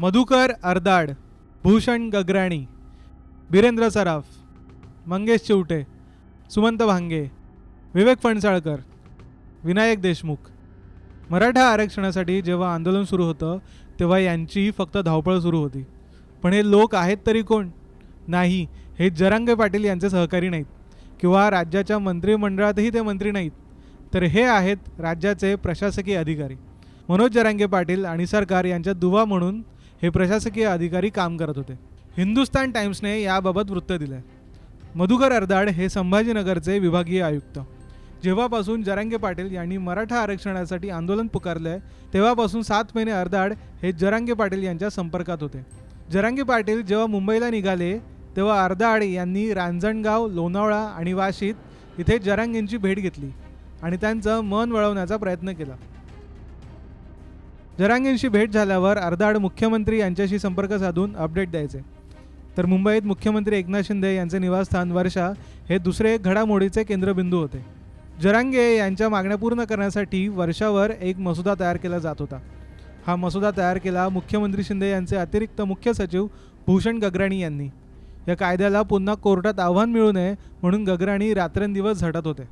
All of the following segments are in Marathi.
मधुकर अर्दाड भूषण गगराणी बिरेंद्र सराफ मंगेश चिवटे सुमंत भांगे विवेक फणसाळकर विनायक देशमुख. मराठा आरक्षणासाठी जेव्हा आंदोलन सुरू होतं तेव्हा यांचीही फक्त धावपळ सुरू होती. पण हे लोक आहेत तरी कोण? नाही हे जरांगे पाटील यांचे सहकारी नाहीत. किंवा राज्याच्या मंत्रिमंडळातही ते मंत्री नाहीत. तर हे आहेत राज्याचे प्रशासकीय अधिकारी. मनोज जरांगे पाटील आणि सरकार यांच्या दुवा म्हणून हे प्रशासकीय अधिकारी काम करत होते. हिंदुस्तान टाइम्सने याबाबत वृत्त दिलं आहे मधुकर अर्दाड हे संभाजीनगरचे विभागीय आयुक्त. जेव्हापासून जरांगे पाटील यांनी मराठा आरक्षणासाठी आंदोलन पुकारलं आहे तेव्हापासून सात महिने अर्दाड हे जरांगे पाटील यांच्या संपर्कात होते. जरांगे पाटील जेव्हा मुंबईला निघाले तेव्हा अर्धाड यांनी रांजणगाव लोणावळा आणि वाशीत इथे जरांगेंची भेट घेतली आणि त्यांचं मन वळवण्याचा प्रयत्न केला. जरांगेंशी भेट झाल्यावर अर्धाड मुख्यमंत्री यांच्याशी संपर्क साधून अपडेट द्यायचे. तर मुंबईत मुख्यमंत्री एकनाथ शिंदे यांचे निवासस्थान वर्षा हे दुसरे घडामोडीचे केंद्रबिंदू होते. जरांगे यांच्या मागण्या पूर्ण करण्यासाठी वर्षावर एक मसुदा तयार केला जात होता. हा मसुदा तयार केला मुख्यमंत्री शिंदे यांचे अतिरिक्त मुख्य सचिव भूषण गगराणी यांनी. या कायद्याला पुन्हा कोर्टात आव्हान मिळू नये म्हणून गगराणी रात्रंदिवस झटत होते.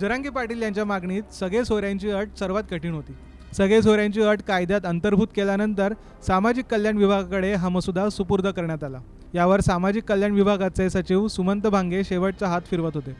जरांगे पाटील यांच्या मागणीत सगळे सोयऱ्यांची अट सर्वात कठीण होती. सगळे सोयऱ्यांची अट कायद्यात अंतर्भूत केल्यानंतर सामाजिक कल्याण विभागाकडे हा मसुदा सुपूर्द करण्यात आला. यावर सामाजिक कल्याण विभागाचे सचिव सुमंत भांगे शेवटचा हात फिरवत होते.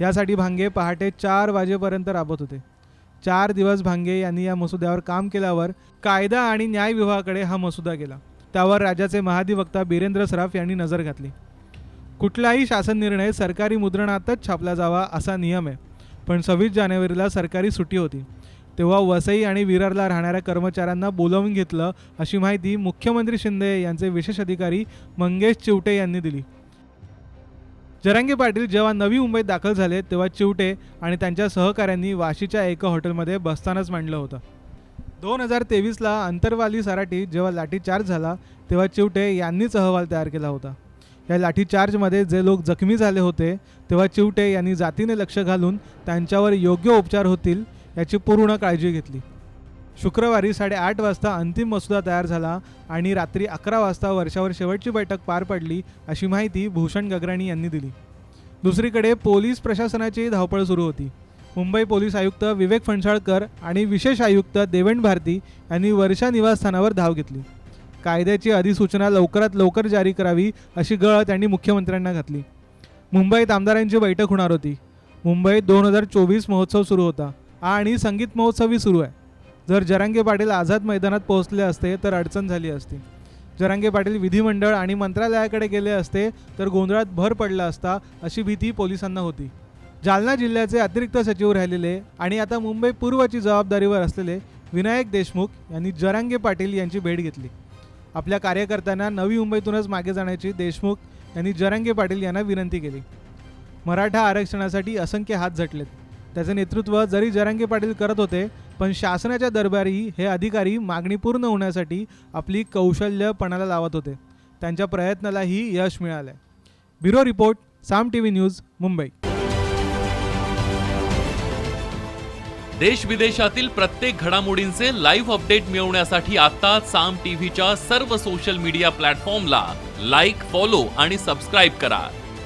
यासाठी भांगे पहाटे चार वाजेपर्यंत राबत होते. चार दिवस भांगे यांनी या मसुद्यावर काम केल्यावर कायदा आणि न्याय विभागाकडे हा मसुदा गेला. त्यावर राज्याचे महाधिवक्ता बिरेंद्र सराफ यांनी नजर घातली. कुठलाही शासन निर्णय सरकारी मुद्रणातच छापला जावा असा नियम आहे. पण सव्वीस जानेवारीला सरकारी सुट्टी होती. तेव्हा वसई आणि विरारला राहणाऱ्या कर्मचाऱ्यांना बोलावून घेतलं अशी माहिती मुख्यमंत्री शिंदे यांचे विशेष अधिकारी मंगेश चिवटे यांनी दिली. जरांगे पाटील जेव्हा नवी मुंबईत दाखल झाले तेव्हा चिवटे आणि त्यांच्या सहकाऱ्यांनी वाशीच्या एका हॉटेलमध्ये बसतानाच मांडलं होतं. दोन हजार तेवीसला अंतरवाली सराठी जेव्हा लाठीचार्ज झाला तेव्हा चिवटे यांनीच अहवाल तयार केला होता. या लाठीचार्जमध्ये जे लोक जखमी झाले होते तेव्हा चिवटे यांनी जातीने लक्ष घालून त्यांच्यावर योग्य उपचार होतील याची पूर्ण काळजी घेतली. शुक्रवारी साडेआठ वाजता अंतिम मसुदा तयार झाला आणि रात्री अकरा वाजता वर्षावर शेवटची बैठक पार पडली अशी माहिती भूषण गगराणी यांनी दिली. दुसरीकडे पोलीस प्रशासनाची धावपळ सुरू होती. मुंबई पोलीस आयुक्त विवेक फणसाळकर आणि विशेष आयुक्त देवेंद्र भारती यांनी वर्षा निवासस्थानावर धाव घेतली. कायद्याची अधिसूचना लवकरात लवकर जारी करावी अशी गळ त्यांनी मुख्यमंत्र्यांना घातली. मुंबईत आमदारांची बैठक होणार होती. मुंबईत दोन हजार चोवीस महोत्सव सुरू होता. आणि संगीत महोत्सवही सुरू आहे. जर जरांगे पाटील आझाद मैदानात पोहोचले असते तर अडचण झाली असती. जरांगे पाटील विधिमंडळ आणि मंत्रालयाकडे गेले असते तर गोंधळात भर पडला असता अशी भीती पोलिसांना होती. जालना जिल्ह्याचे अतिरिक्त सचिव राहिलेले आणि आता मुंबई पूर्वची जबाबदारीवर असलेले विनायक देशमुख यांनी जरांगे पाटील यांची भेट घेतली. आपल्या कार्यकर्त्यांना नवी मुंबईतूनच मागे जाण्याची देशमुख यांनी जरांगे पाटील यांना विनंती केली. मराठा आरक्षणासाठी असंख्य हात झटलेत. त्याचे नेतृत्व जरी जरांगे पाटील करत होते पण शासनाच्या दरबारी हे अधिकारी मागणी पूर्ण होण्यासाठी आपली कौशल्य पणाला लावत होते. त्यांच्या प्रयत्नालाही यश मिळालं bureau report Saam TV news Mumbai. देश विदेशातील प्रत्येक घडामोडींचे लाईव्ह अपडेट मिळवण्यासाठी आता साम टीव्हीच्या सर्व सोशल मीडिया प्लॅटफॉर्मला लाईक फॉलो आणि सबस्क्राईब करा.